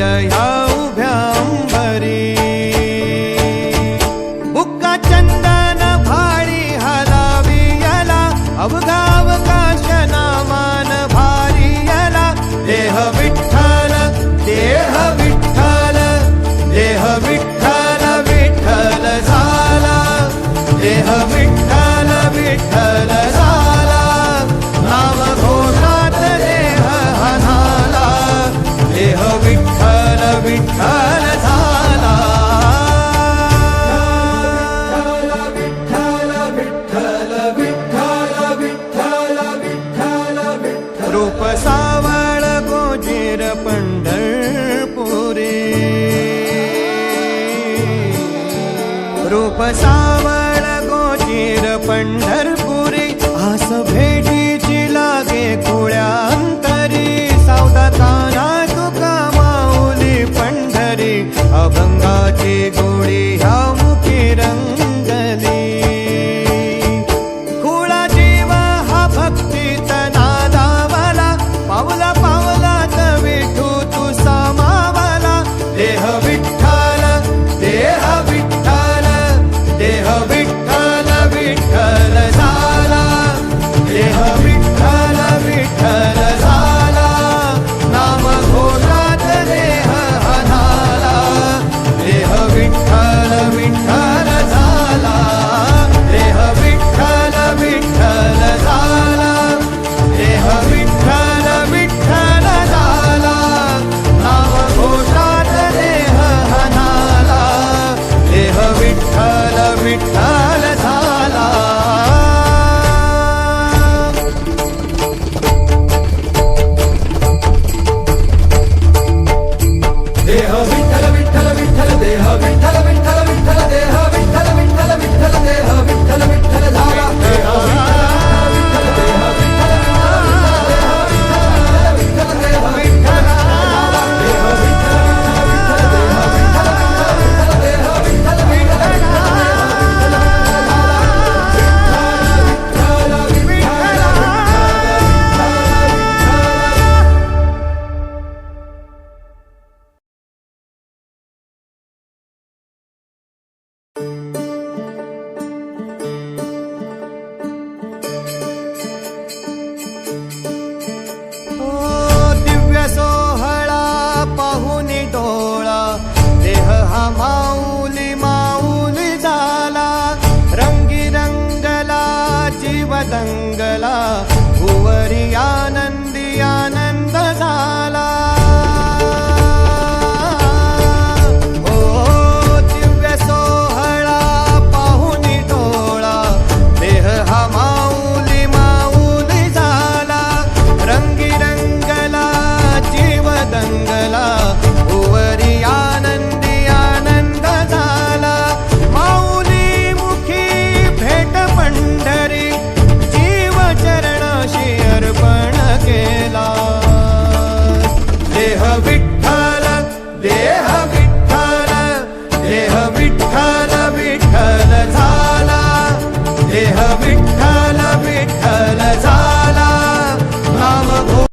माझ्या उभ्या हो अंबरी बुक्का चंदन भाळी हलावी याला अवघावकाश नामान भारी याला। देह विठ्ठल देह सावर गोचिर पण्डर